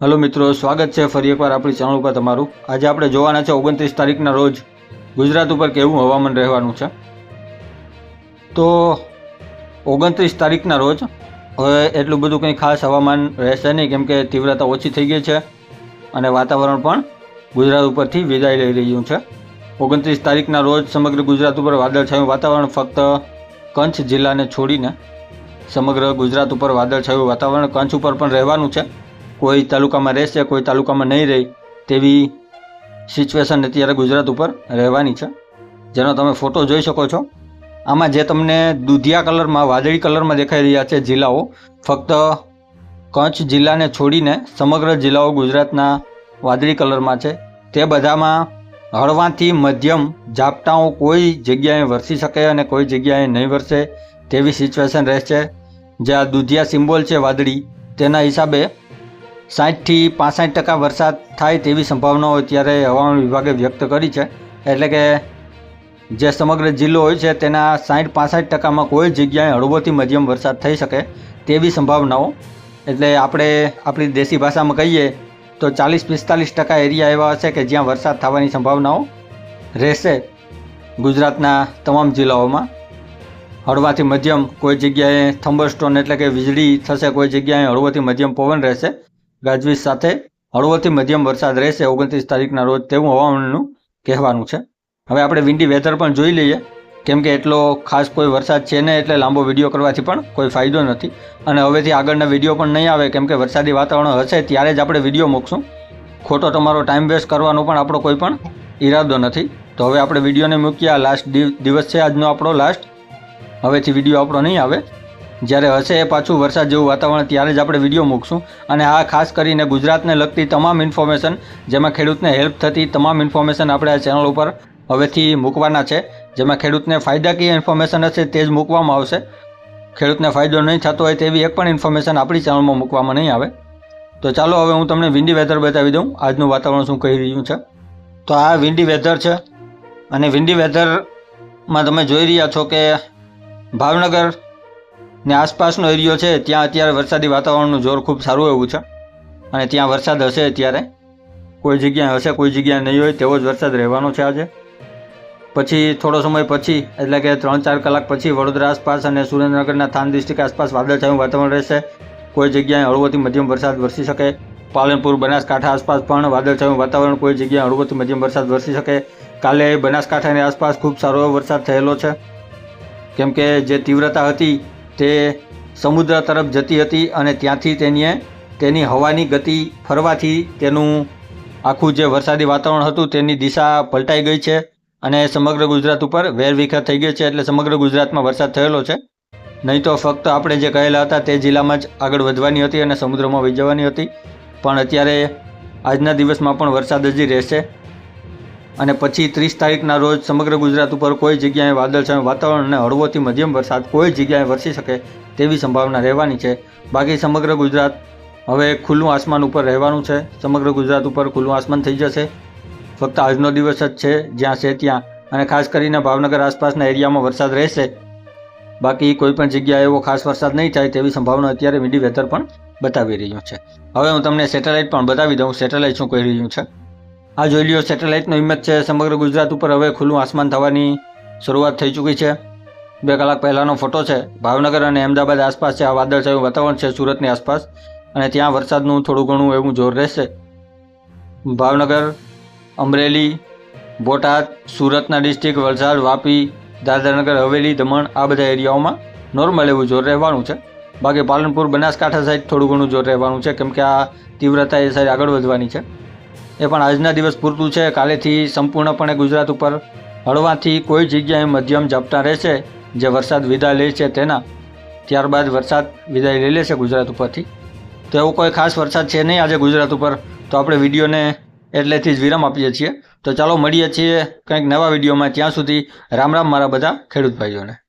Hello મિત્રો, સ્વાગત છે ફરી એકવાર આપણી ચેનલ ઉપર તમારું. આજે આપણે જોવાના છે ઓગણત્રીસ તારીખના રોજ ગુજરાત ઉપર કેવું હવામાન રહેવાનું છે. તો ઓગણત્રીસ તારીખના રોજ હવે એટલું બધું કંઈ ખાસ હવામાન રહેશે નહીં, કેમ કે તીવ્રતા ઓછી થઈ ગઈ છે અને વાતાવરણ પણ ગુજરાત ઉપરથી વિદાય લઈ રહ્યું છે. ઓગણત્રીસ તારીખના રોજ સમગ્ર ગુજરાત ઉપર વાદળછાયું વાતાવરણ ફક્ત કચ્છ જિલ્લાને છોડીને સમગ્ર ગુજરાત ઉપર વાદળછાયું વાતાવરણ કચ્છ ઉપર પણ રહેવાનું છે. કોઈ તાલુકામાં રહેશે, કોઈ તાલુકામાં નહીં રહે તેવી સિચ્યુએશન અત્યારે ગુજરાત ઉપર રહેવાની છે. જેનો તમે ફોટો જોઈ શકો છો. આમાં જે તમને દુધિયા કલરમાં, વાદળી કલરમાં દેખાઈ રહ્યા છે જિલ્લાઓ, ફક્ત કચ્છ જિલ્લાને છોડીને સમગ્ર જિલ્લાઓ ગુજરાતના વાદળી કલરમાં છે. તે બધામાં હળવાથી મધ્યમ ઝાપટાઓ કોઈ જગ્યાએ વરસી શકે અને કોઈ જગ્યાએ નહીં વરસે તેવી સિચ્યુએશન રહેશે. જે આ દુધિયા સિમ્બોલ છે વાદળી, તેના હિસાબે સાઠથી પાસઠ ટકા વરસાદ થાય તેવી સંભાવનાઓ અત્યારે હવામાન વિભાગે વ્યક્ત કરી છે. એટલે કે જે સમગ્ર જિલ્લો હોય છે, તેના સાઠ પાસઠ ટકામાં કોઈ જગ્યાએ હળવોથી મધ્યમ વરસાદ થઈ શકે તેવી સંભાવનાઓ. એટલે આપણે આપણી દેશી ભાષામાં કહીએ તો ચાલીસ પિસ્તાલીસ ટકા એરિયા એવા હશે કે જ્યાં વરસાદ થવાની સંભાવનાઓ રહેશે ગુજરાતના તમામ જિલ્લાઓમાં. હળવાથી મધ્યમ કોઈ જગ્યાએ થંબરસ્ટોન એટલે કે વીજળી થશે, કોઈ જગ્યાએ હળવોથી મધ્યમ પવન રહેશે. ગાજવીજ સાથે હળવોથી મધ્યમ વરસાદ રહેશે, ઓગણત્રીસ તારીખના રોજ તેવું હવામાનનું કહેવાનું છે. હવે આપણે વિન્ડી વેધર પણ જોઈ લઈએ. કેમ કે એટલો ખાસ કોઈ વરસાદ છે નહીં એટલે લાંબો વીડિયો કરવાથી પણ કોઈ ફાયદો નથી. અને હવેથી આગળના વીડિયો પણ નહીં આવે, કેમ કે વરસાદી વાતાવરણ હશે, ત્યારે જ આપણે વીડિયો મૂકશું. ખોટો તમારો ટાઈમ વેસ્ટ કરવાનો પણ આપણો કોઈ પણ ઈરાદો નથી. તો હવે આપણે વિડીયોને મૂકીએ, આ લાસ્ટ દિવસ છે આજનો આપણો લાસ્ટ હવેથી વીડિયો આપણો નહીં આવે. જ્યારે હશે એ પાછું વરસાદ જેવું વાતાવરણ, ત્યારે જ આપણે વીડિયો મૂકશું. અને આ ખાસ કરીને ગુજરાતને લગતી તમામ ઇન્ફોર્મેશન, જેમાં ખેડૂતને હેલ્પ થતી તમામ ઇન્ફોર્મેશન આપણે આ ચેનલ ઉપર હવેથી મૂકવાના છે. જેમાં ખેડૂતને ફાયદાકીય ઇન્ફોર્મેશન હશે તે જ મૂકવામાં આવશે. ખેડૂતને ફાયદો નહીં થતો હોય તેવી એક પણ ઇન્ફોર્મેશન આપણી ચેનલમાં મૂકવામાં નહીં આવે. તો ચાલો હવે હું તમને વિન્ડી વેધર બતાવી દઉં. આજનું વાતાવરણ શું કહી રહ્યું છે? તો આ વિન્ડી વેધર છે. અને વિન્ડી વેધરમાં તમે જોઈ રહ્યા છો કે ભાવનગર ને આસપાસનો એરિયો છે, ત્યાં અત્યારે વરસાદી વાતાવરણનું જોર ખૂબ સારું એવું છે. અને ત્યાં વરસાદ હશે અત્યારે કોઈ જગ્યાએ હશે, કોઈ જગ્યાએ નહીં હોય, તેવો જ વરસાદ રહેવાનો છે આજે. પછી થોડો સમય પછી, એટલે કે ત્રણ ચાર કલાક પછી વડોદરા આસપાસ અને સુરેન્દ્રનગરના થાન ડિસ્ટ્રિક્ટ આસપાસ વાદળછાયું વાતાવરણ રહેશે. કોઈ જગ્યાએ હળવોથી મધ્યમ વરસાદ વરસી શકે. પાલનપુર, બનાસકાંઠા આસપાસ પણ વાદળછાયું વાતાવરણ કોઈ જગ્યાએ હળવોથી મધ્યમ વરસાદ વરસી શકે. કાલે બનાસકાંઠાની આસપાસ ખૂબ સારો વરસાદ થયેલો છે. કેમ કે જે તીવ્રતા હતી તે સમુદ્ર તરફ જતી હતી અને ત્યાંથી તેને તેની હવાની ગતિ ફરવાથી તેનું આખું જે વરસાદી વાતાવરણ હતું તેની દિશા પલટાઈ ગઈ છે અને સમગ્ર ગુજરાત ઉપર વેરવિખેર થઈ ગઈ છે એટલે સમગ્ર ગુજરાતમાં વરસાદ થયેલો છે. નહીં તો ફક્ત આપણે જે કહેલા હતા તે જિલ્લામાં જ આગળ વધવાની હતી અને સમુદ્રમાં વહી જવાની હતી. પણ અત્યારે આજના દિવસમાં પણ વરસાદ હજી રહેશે. અને પછી ત્રીસ તારીખના રોજ સમગ્ર ગુજરાત ઉપર કોઈ જગ્યાએ વાદળછાયું વાતાવરણ અને હળવોથી મધ્યમ વરસાદ કોઈ જગ્યાએ વરસી શકે તેવી સંભાવના રહેવાની છે. બાકી સમગ્ર ગુજરાત હવે ખુલ્લું આસમાન ઉપર રહેવાનું છે. સમગ્ર ગુજરાત ઉપર ખુલ્લું આસમાન થઈ જશે. ફક્ત આજનો દિવસ જ છે જ્યાં છે ત્યાં. અને ખાસ કરીને ભાવનગર આસપાસના એરિયામાં વરસાદ રહેશે. બાકી કોઈ પણ જગ્યાએ એવો ખાસ વરસાદ નહીં થાય તેવી સંભાવના અત્યારે મીડી વેધર પણ બતાવી રહ્યું છે. હવે હું તમને સેટેલાઇટ પણ બતાવી દઉં. સેટેલાઇટ શું કહી રહ્યું છે? આ જોઈ લ્યો, સેટેલાઇટનો હિંમત છે. સમગ્ર ગુજરાત ઉપર હવે ખુલ્લું આસમાન થવાની શરૂઆત થઈ ચૂકી છે. બે કલાક પહેલાંનો ફોટો છે. ભાવનગર અને અમદાવાદ આસપાસ છે આ વાદળછાયું વાતાવરણ છે, સુરતની આસપાસ, અને ત્યાં વરસાદનું થોડું ઘણું એવું જોર રહેશે. ભાવનગર, અમરેલી, બોટાદ, સુરતના ડિસ્ટ્રિક્ટ, વલસાડ, વાપી, દાદરાનગર, હવેલી, દમણ, આ બધા એરિયાઓમાં નોર્મલ એવું જોર રહેવાનું છે. બાકી પાલનપુર, બનાસકાંઠા સાઈડ થોડું ઘણું જોર રહેવાનું છે, કેમ કે આ તીવ્રતા એ સાઈડ આગળ વધવાની છે. એ પણ આજના દિવસ પૂરતું છે. કાલેથી સંપૂર્ણપણે ગુજરાત ઉપર હળવાથી કોઈ જગ્યાએ મધ્યમ ઝાપટા રહેશે. જે વરસાદ વિદાય લે છે તેના, ત્યારબાદ વરસાદ વિદાય લઈ લેશે ગુજરાત ઉપરથી. તો એવો કોઈ ખાસ વરસાદ છે નહીં આજે ગુજરાત ઉપર. તો આપણે વિડીયોને એટલેથી જ વિરામ આપીએ છીએ. તો ચાલો મળીએ છીએ કંઈક નવા વિડીયોમાં. ત્યાં સુધી રામ રામ મારા બધા ખેડૂત ભાઈઓને.